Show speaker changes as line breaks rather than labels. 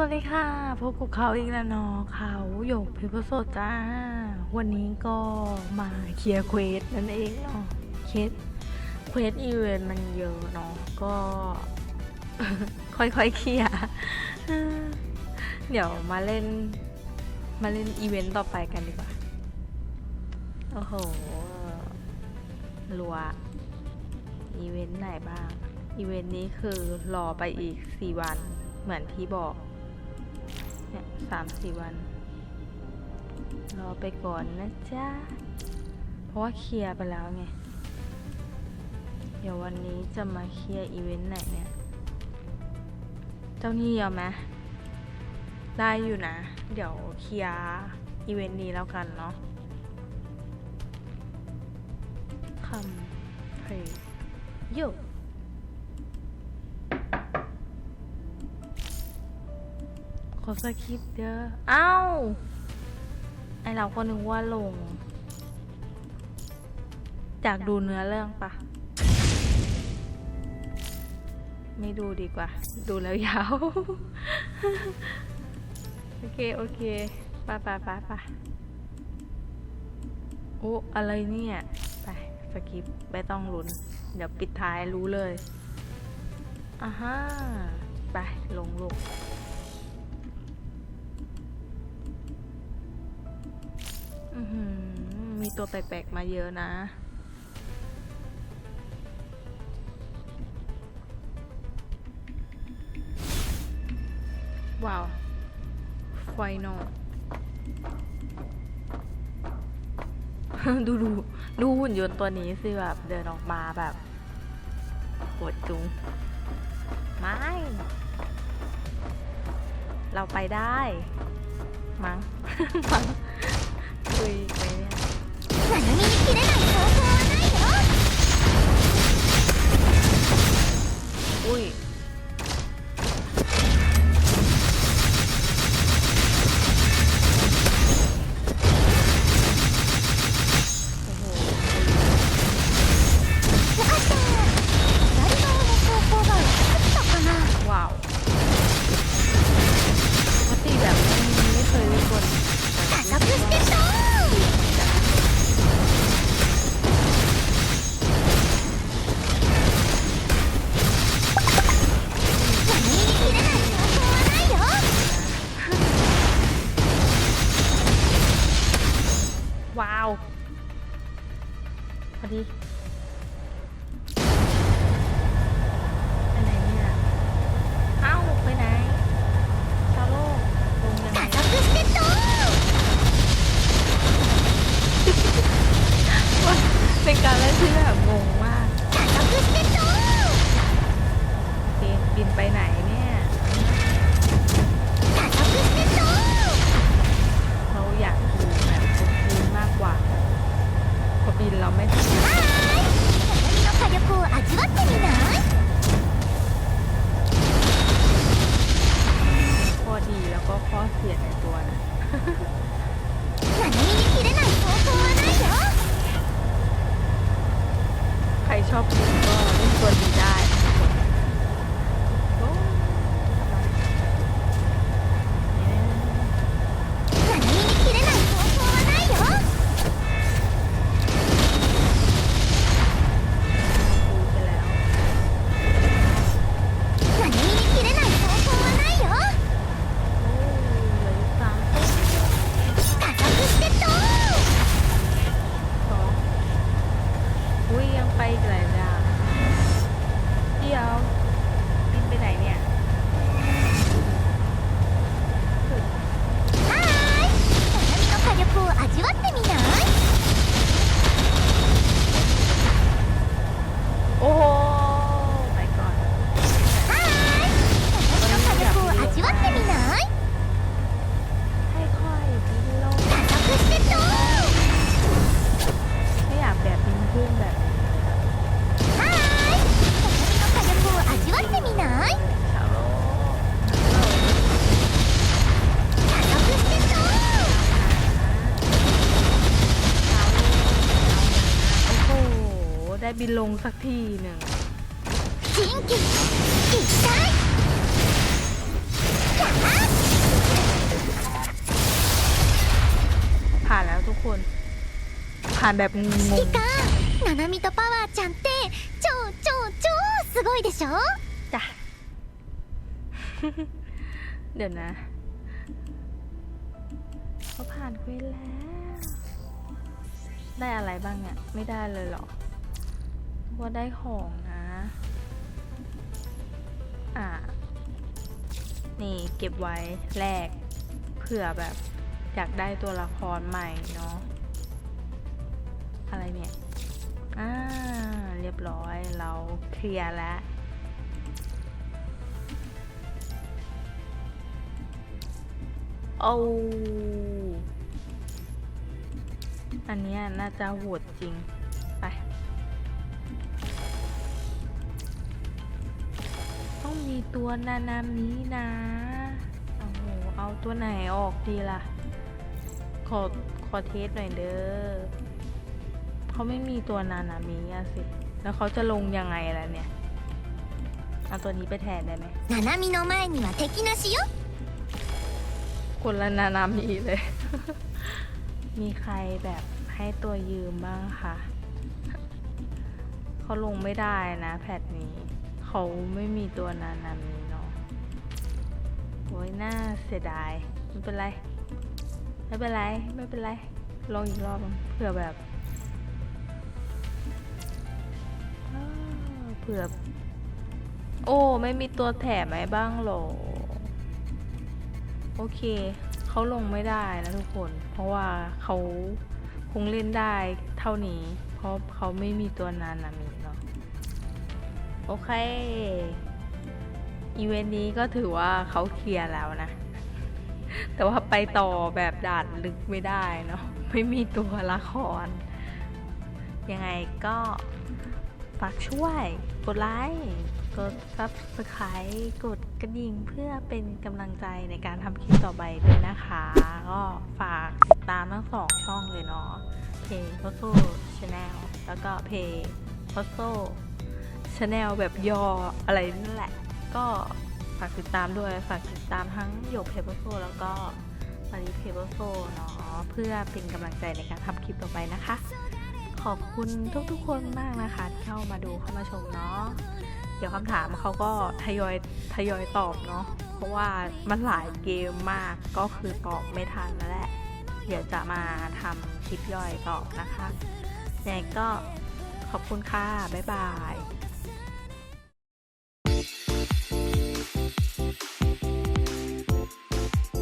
วัสดีค่ะพบกับเขาอีกแล้วเนาะเขาหยกเพิพโสดจ้า วันนี้ก็มาเคลียร์เควสนั่นเองเนาะเคสเควสอีเวนต์มันเยอะเนาะก็ ค่อยๆเคลียร์เดี๋ยวมาเล่น มาเล่นอีเวนต์ต่อไปกันดีกว่า โอ้โหรัวอีเวนต์ไหนบ้าง อีเวนต์นี้คือรอไปอีก 4 วันเหมือนที่บอก เนี่ยสามสี่วัน รอไปก่อนนะจ๊ะ เพราะว่าเคลียร์ไปแล้วไง เดี๋ยววันนี้จะมาเคลียร์อีเวนต์ไหนเนี่ย เจ้าหนี้เอาไหมได้อยู่นะ เดี๋ยวเคลียร์อีเวนต์นี้แล้วกันเนาะคำเพลย์โย ขอสคริปเด้อเอ้า ไอเราก็นึกว่าลง จากดูเนื้อเรื่องปะ ไม่ดูดีกว่า ดูแล้วยาว โอเค โอเคไปไปไปไปโอ้ อะไรเนี่ย ไปสคริปไม่ต้องลุ้น เดี๋ยวปิดท้ายรู้เลยอ่าฮะไป ลงลูก มีตัวแปลกๆมาเยอะนะ ว้าว ไฟนอลดูดูดูหุ่นยนต์ตัวนี้สิแบบเดินออกมาแบบปวดจุง ไม่ เราไปได้ มั้งมั้ง
こいいね。なに切れない方法はないよ。
บินลงสักทีหนึ่ง
新規一体
ผ่านแล้วทุกคน ผ่านแบบงง
いかナナミとパワーちゃんって超超超すごいでしょ
ๆจ้ะ เดี๋ยวนะเขาผ่านเควสแล้ว ได้อะไรบ้างเนี่ย ไม่ได้เลยเหรอ ว่าได้ของนะ อ่านี่เก็บไว้แลกเผื่อแบบอยากได้ตัวละครใหม่เนาะ อะไรเนี่ย อ่า เรียบร้อยเราเคลียร์แล้วโอ้อันนี้น่าจะโหดจริง ต้องมีตัวนานามินะโอ้โห เอาตัวไหนออกดีล่ะ ขอ ขอเทสหน่อยเด้อ เขาไม่มีตัวนานามิอะสิ แล้วเขาจะลงยังไงล่ะเนี่ย เอาตัวนี้ไปแทนได้ไหม
ナナミの前には敵なしよ
คนละนานามีเลย มีใครแบบให้ตัวยืมบ้างคะ เขาลงไม่ได้นะแพทนี้ เขาไม่มีตัวนานามีเนาะโอ้ยน่าเสียดาย ไม่เป็นไร ไม่เป็นไร ไม่เป็นไร ลองอีกรอบเผื่อแบบเผื่อ โอ้ ไม่มีตัวแถมไหมบ้างหรอ โอเค เขาลงไม่ได้นะทุกคน เพราะว่าเขาคงเล่นได้เท่านี้ เพราะเขาไม่มีตัวนานามิ โอเค อีเวนต์นี้ก็ถือว่าเขาเคลียร์แล้วนะ แต่ว่าไปต่อแบบด่านลึกไม่ได้เนาะ ไม่มีตัวละคร ยังไงก็ฝากช่วย กดไลค์ กด subscribe กดกระดิ่งเพื่อเป็นกำลังใจในการทำคลิปต่อไปด้วยนะคะ ก็ฝากติดตามทั้งสองช่องเลยเนาะเพจ p o s o Channel แล้วก็เพจ p o s o Channel แบบย่ออะไรนั่นแหละ ก็ฝากติดตามด้วย ฝากติดตามทั้งโยกเพจ p o s o แล้วก็มาริเพจ p o s o เนาะเพื่อเป็นกำลังใจในการทำคลิปต่อไปนะคะ ขอบคุณทุกๆคนมากนะคะที่เข้ามาดูเข้ามาชมเนาะเดี๋ยวคำถามเขาก็ทยอยทยอยตอบเนาะเพราะว่ามันหลายเกมมากก็คือตอบไม่ทันแล้วแหละ เดี๋ยวจะมาทำคลิปย่อยตอบนะคะยังไงก็ขอบคุณค่ะ บ๊ายบาย